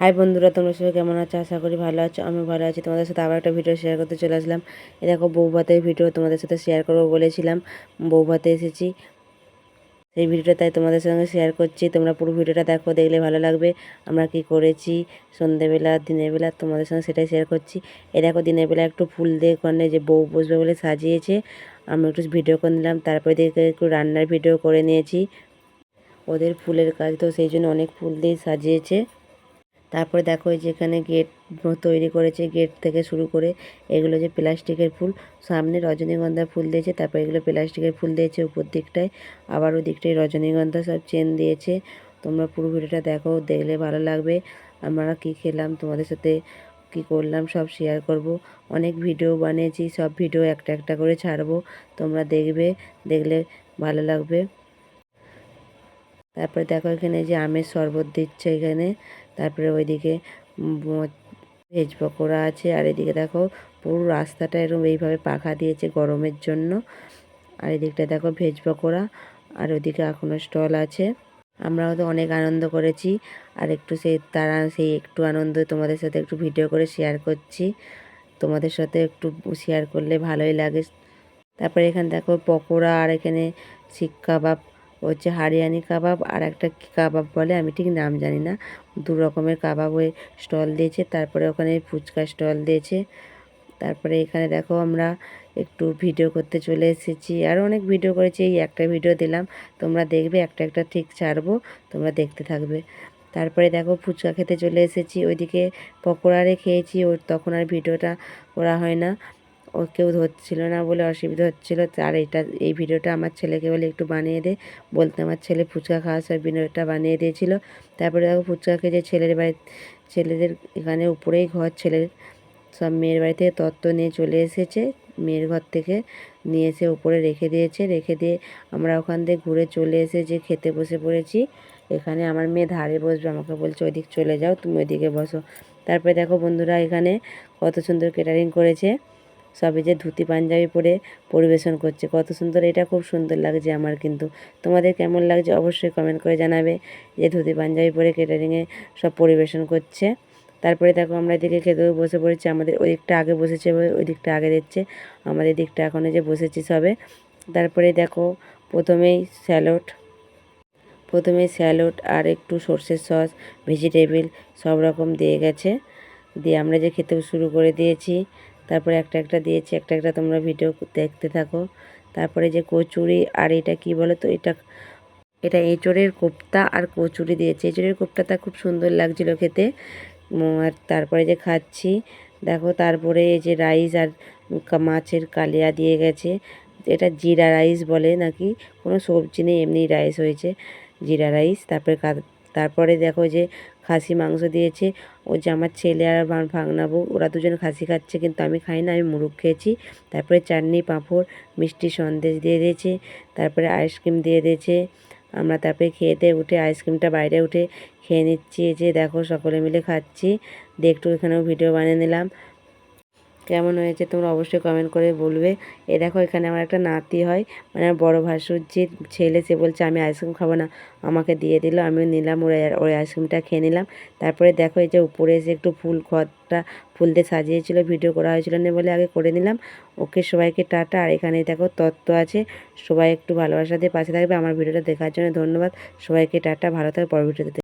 High বন্ধুরা, তোমরা সবাই কেমন আছো? আশা করি ভালো আছো, আমি ভালো আছি। তোমাদের সাথে আবার একটা ভিডিও শেয়ার করতে চলে আসলাম। এ দেখো, বৌভাতের ভিডিও তোমাদের সাথে শেয়ার করব বলেছিলাম। বৌভাতে এসেছি। সেই ভিডিওটা তাই তোমাদের সঙ্গে শেয়ার করছি। তোমরা পুরো ভিডিওটা দেখো, দেখলে ভালো লাগবে। আমরা কি করেছি? সন্ধেবেলা, দিনের বেলা তোমাদের সঙ্গে সেটাই শেয়ার করছি। এ দেখো, দিনের বেলা একটু ফুল দিয়ে ওখানে যে বউ বসবে বলে সাজিয়েছে আমি একটু ভিডিও করে নিলাম। তারপরে দেখে একটু রান্নার ভিডিও করে নিয়েছি। ওদের ফুলের কাজ তো সেই জন্য অনেক ফুল দিয়ে সাজিয়েছে। তারপরে দেখো এই যেখানে গেট তৈরি করেছে, গেট থেকে শুরু করে এগুলো যে প্লাস্টিকের ফুল, সামনে রজনীগন্ধা ফুল দিয়েছে, তারপর এগুলো প্লাস্টিকের ফুল দিয়েছে উপর দিকটায়, আবার ওই দিকটায় রজনীগন্ধা সব চেন দিয়েছে। তোমরা পুরো ভিডিওটা দেখো, দেখলে ভালো লাগবে। আমরা কি খেলাম, তোমাদের সাথে কি করলাম, সব শেয়ার করব। অনেক ভিডিও বানিয়েছি, সব ভিডিও একটা একটা করে ছাড়বো। তোমরা দেখবে, দেখলে ভালো লাগবে। তারপরে দেখো এখানে যে আমের শরবত দিচ্ছে এখানে। তারপরে ওইদিকে ভেজ পকোড়া আছে, আর এদিকে দেখো পুরো রাস্তাটা এরকম এইভাবে পাখা দিয়েছে গরমের জন্য। আর এদিকটা দেখো ভেজ পকোড়া, আর ওইদিকে এখনও স্টল আছে। আমরাও তো অনেক আনন্দ করেছি, আর একটু সেই তারা, সেই একটু আনন্দ তোমাদের সাথে একটু ভিডিও করে শেয়ার করছি। তোমাদের সাথে একটু শেয়ার করলে ভালোই লাগে। তারপরে এখানে দেখো পকোড়া, আর এখানে শিক কাবাব হচ্ছে হারিয়ানি কাবাব আর একটা কাবাব বলে আমি ঠিক নাম জানি না। দু রকমের কাবাব ওই স্টল দিয়েছে, তারপরে ওখানে ফুচকা স্টল দিয়েছে। তারপরে এখানে দেখো আমরা একটু ভিডিও করতে চলে এসেছি। আরও অনেক ভিডিও করেছি, এই একটা ভিডিও দিলাম। তোমরা দেখবে, একটা একটা ঠিক ছাড়বো, তোমরা দেখতে থাকবে। তারপরে দেখো ফুচকা খেতে চলে এসেছি। ওইদিকে পকোড়ারে খেয়েছি ওর তখন আর ভিডিওটা করা হয় না। ও কেউ ধরছিল না বলে অসুবিধা হচ্ছিল। আর এটা, এই ভিডিওটা আমার ছেলেকে বলে একটু বানিয়ে দে। বলতে আমার ছেলে ফুচকা খাওয়া সব ভিডিওটা বানিয়ে দিয়েছিল। তারপরে দেখো ফুচকা খেয়ে যে ছেলের বাড়ি, ছেলেদের এখানে উপরেই ঘর, ছেলের সব মেয়ের বাড়ি থেকে তত্ত্ব নিয়ে চলে এসেছে। মেয়ের ঘর থেকে নিয়ে এসে উপরে রেখে দিয়েছে। রেখে দিয়ে আমরা ওখান থেকে ঘুরে চলে এসে যে খেতে বসে পড়েছি। এখানে আমার মেয়ে ধারে বসবে, আমাকে বলছে, ওইদিক চলে যাও, তুমি ওইদিকে বসো। তারপরে দেখো বন্ধুরা এখানে কত সুন্দর কেটারিং করেছে। সবে যে ধুতি পাঞ্জাবি পরে পরিবেশন করছে, কত সুন্দর। এটা খুব সুন্দর লাগছে আমার কিন্তু। তোমাদের কেমন লাগছে অবশ্যই কমেন্ট করে জানাবে। যে ধুতি পাঞ্জাবি পরে কেটারিংয়ে সব পরিবেশন করছে। তারপরে দেখো আমরা এদিকে খেতেও বসে পড়েছি। আমাদের ওই দিকটা আগে বসেছে ওই দিকটা আগে দিচ্ছে। আমাদের দিকটা এখনও যে বসেছি সবে। তারপরে দেখো প্রথমেই স্যালোড প্রথমে স্যালোড আর একটু সর্ষের সস ভেজিটেবিল সব রকম দিয়ে গেছে। দিয়ে আমরা যে খেতেও শুরু করে দিয়েছি তারপরে একটা একটা দিয়েছি, একটা একটা তোমরা ভিডিও দেখতে থাকো। তারপরে যে কচুরি আর এটা কি বলো তো এটা এটা এঁচড়ের কোপ্তা আর কচুরি দিয়েছে। এঁচড়ের কোপ্তাটা খুব সুন্দর লাগছিল খেতে। আর তারপরে যে খাচ্ছি, দেখো তারপরে এই যে রাইস আর মাছের কালিয়া দিয়ে গেছে। এটা জিরা রাইস বলে নাকি? কোনো সবজি নেই, এমনি রাইস হয়েছে। জিরা রাইস, তারপরে তারপরে দেখো যে খাসি মাংস দিয়েছে, ও যে আমার ছেলে আর ভাগনাবু ওরা দুজন খাসি খাচ্ছে কিন্তু আমি খাই না, আমি মুরগ খেয়েছি। তারপরে চাটনি, পাঁপড়, মিষ্টি সন্দেশ দিয়ে দিয়েছে, তারপরে আইসক্রিম দিয়ে দিয়েছে। আমরা তারপরে খেতে উঠে আইসক্রিমটা বাইরে উঠে খেয়ে নিচ্ছি যে দেখো সকলে মিলে খাচ্ছি। দিয়ে একটু এখানেও ভিডিও বানিয়ে নিলাম। কেমন হয়েছে তোমরা অবশ্যই কমেন্ট করে বলবে। এ দেখো, এখানে আমার একটা নাতি হয় মানে আমার বড়ো যে ছেলে, সে বলছে, আমি আইসক্রিম খাব না। আমাকে দিয়ে দিল, আমিও নিলাম, ওর ওই আইসক্রিমটা খেয়ে নিলাম। তারপরে দেখো, এই যে উপরে এসে একটু ফুল ঘরটা, ফুল দিয়ে সাজিয়েছিল ভিডিও করা হয়েছিল না বলে আগে করে নিলাম। ওকে সবাইকে টাটা। আর এখানে দেখো, তত্ত্ব আছে, সবাই একটু ভালোবাসা দিয়ে পাশে থাকবে। আমার ভিডিওটা দেখার জন্য ধন্যবাদ। সবাইকে টাটা, ভালো থাকবে পর ভিডিওতে